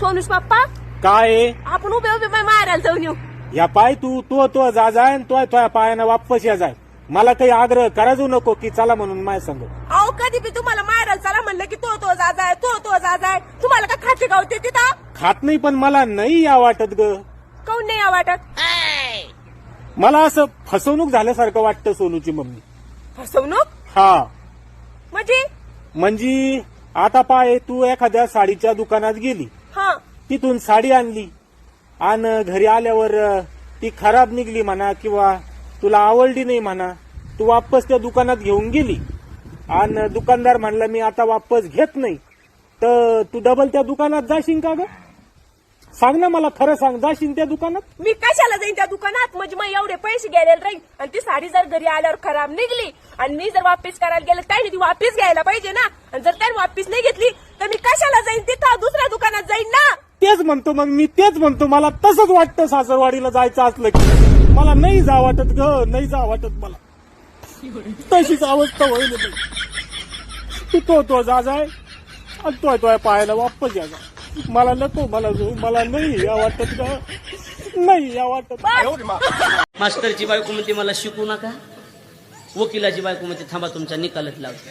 सोनूस पप्पा काय आहे? आपण उभे उभे मारायला जाऊन येऊ या पाय तू तो तो जा जाय आणि तो तो पायानं वापस या जाय मला काही आग्रह करायचो नको की चला म्हणून माझ्या संग. अहो कधी बी तुम्हाला मारायला चला म्हणलं की तो तो जा जाय तो तो जा जाय. तुम्हाला का खाते गावते तिथं? खात नाही पण मला नाही या वाटत ग. काऊन नाही या वाटत? मला असं फसवणूक झाल्यासारखं वाटतं सोनूची मम्मी. फसवणूक? हा. म्हणजे? म्हणजे आता पाय तू एखाद्या साडीच्या दुकानात गेली. हा. तिथून साडी आणली. आणि घरी आल्यावर ती खराब निघली म्हणा किंवा तुला आवडली नाही म्हणा तू वापस त्या दुकानात घेऊन गेली. आणि दुकानदार म्हणला मी आता वापस घेत नाही. तर तू डबल त्या दुकानात जाशील का ग? सांग ना मला खरं सांग. जाशील त्या दुकानात? मी कशाला जाईन त्या दुकानात? म्हणजे मग एवढे पैसे घ्यायला राहील आणि ती साडी जर घरी आल्यावर खराब निघली आणि मी जर वापस करायला गेलं त्याने ती वापस घ्यायला पाहिजे ना. आणि जर त्याने वापस नाही घेतली तर मी कशाला जाईन? तिथं दुसऱ्या दुकानात जाईन ना. तेच म्हणतो मग मी तेच म्हणतो. मला तसंच वाटतं सासरवाडीला जायचं असलं की. मला नाही जा वाटत ग नाही जा वाटत मला. तशीच अवस्था होईल बाई. तू तो तो जा जाय. आणि तो तो पायाला वापस या जा. मला नको मला जो मला नाही या वाटत ग नाही या वाटत. मास्टरची बायको म्हणते मला शिकू नका. वकिलाची बायको म्हणते थांबा तुमचा निकालच लावतो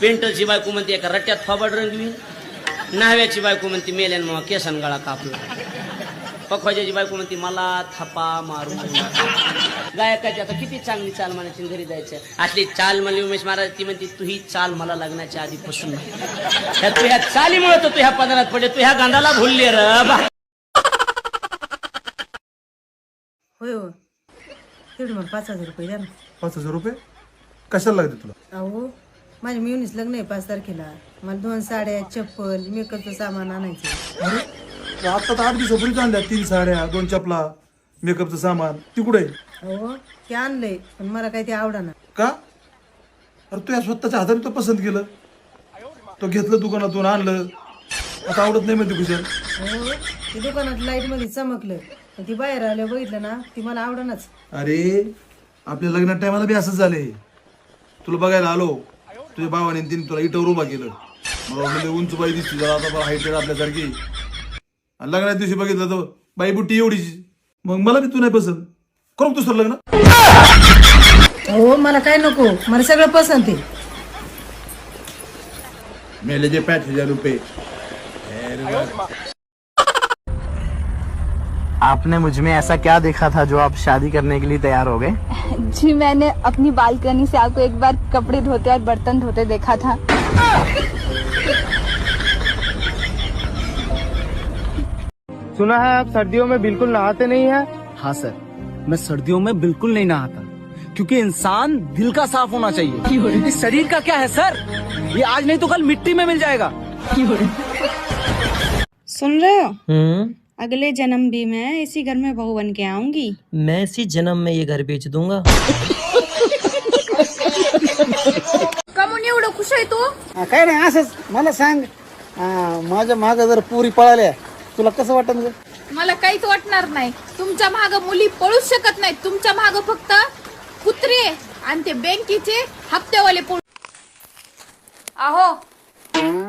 पेंटरची बायको म्हणते एका रट्ट्यात फाबड रंगवी न्हाव्याची बायको म्हणते मेल्यान मग केसन गळा कापला. पखवाजाची बायको म्हणते मला थापा मारू नका. गायकाची. आता किती चांगली चाल म्हणायची घरी जायचं. असली चाल म्हणली उमेश महाराज ती म्हणते तू ही चाल मला लग्नाच्या आधीपासून ह्या तू ह्या चालीमुळे तर तू ह्या पदरात पडले तू ह्या गांधाला भुलली र बा. होय हो तेवढे मग पाच हजार रुपये द्या ना. पाच हजार रुपये? कशाला लागते तुला? अहो माझ्या मिळूनच लग्न आहे पाच तारखेला. मला दोन साड्या चप्पल मेकअपचं सामान आणायचं अरे आता तर आठ आणल्या तीन साड्या दोन चपला. मेकअपचं सामान. ती कुठे ते आणलंय पण मला काही ते आवडाना. का? अरे तू या स्वतःच्या हाताने तो पसंत केलं. तो घेतलं दुकानातून आणलं. आता आवडत नाही म्हणते कुशल. ते दुकानात लाइटमध्ये चमकलं. पण ती बाहेर आल्या बघितलं ना ती मला आवडनाच. अरे आपल्या लग्नात टायमाला बी असंच झाले तुला बघायला आलो. तुझ्या भावाने तिने तुला इटावर उभा केलं. मला वाटलं लय उंच बाई दिसती जरा आता हाईट आपल्यासारखी. आणि लग्नाच्या दिवशी बघितलं तर बाई बुट्टी एवढीची मग मला बी तू नाही पसंत. करू दुसरं लग्न? अहो मला काय नको. मला सगळं पसंत आहे. मेले जे पाच हज़ार रुपये. आपने मुझमें ऐसा क्या देखा था जो आप शादी करने के लिए तैयार हो गए? जी मैंने अपनी बालकनी से आपको एक बार कपड़े धोते और बर्तन धोते देखा था। सुना है आप सर्दियों में बिल्कुल नहाते नहीं है? हाँ सर। मैं सर्दियों में बिल्कुल नहीं नहाता क्योंकि इंसान दिल का साफ़ होना चाहिए। इस शरीर का क्या है सर? ये आज नहीं तो कल मिट्टी में मिल जाएगा। सुन रहे हो? अगले जन्म भी मैं इसी घर में बहू बन के आऊँगी। मैं इसी जन्म में ये घर बेच दूँगा। कमून एवढं खुश आहे तू? काय नाही असंच. मला सांग. हा, माझ्या माग जर पुरी पळाल्या तुला कसं वाटत ग? मला काहीच वाटणार नाही. तुमच्या माग मुली पळूच शकत नाही तुमच्या माग फक्त कुत्रे आणि ते बँकेचे हप्त्यावाले पळू अहो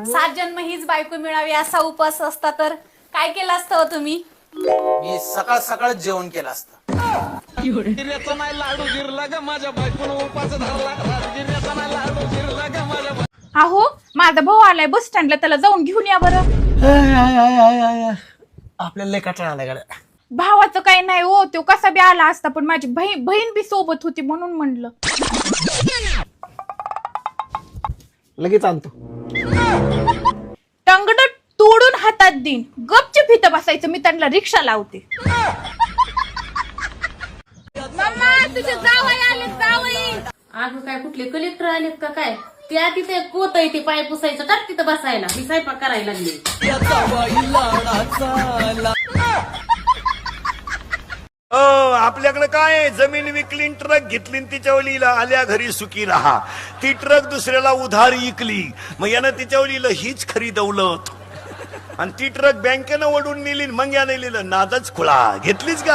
सात जन्म हीच बायको मिळावी असा उपास असता तर काय केलं असतं हो तुम्ही? मी सकाळ सकाळ जेवण केलं असतं. अहो माझा भाऊ आलाय बस स्टँडला त्याला जाऊन घेऊन या बरं. आपल्याला लय कटाळा आला गाड्या. भावाचं काही नाही हो तो कसा बी आला असता पण माझी बहीण बहीण बी सोबत होती म्हणून म्हणलं. लगेच आणतो. टंगड तोडून हातात देईन. गपचे फित बसायचं मी त्यांना रिक्षा लावते. मम्मा तुझे जावई आले जावई. अगं काय कुठले कलेक्टर आलेत का काय? त्या तिथे कोत आहे ते पाय पुसायचं टाक तिथं बसायला. मी स्वयंपाक करायला आपल्याकडे काय जमीन विकली ट्रक घेतली तिच्यावलीला आल्या घरी सुखी राहा. ती ट्रक दुसऱ्याला उधार इकली. मग यानं तिच्यावलीला हीच खरी दौलत. आणि ती ट्रक बँकेनं ओढून नेली मग याने लिहिलं नादच खुळा. घेतलीच का?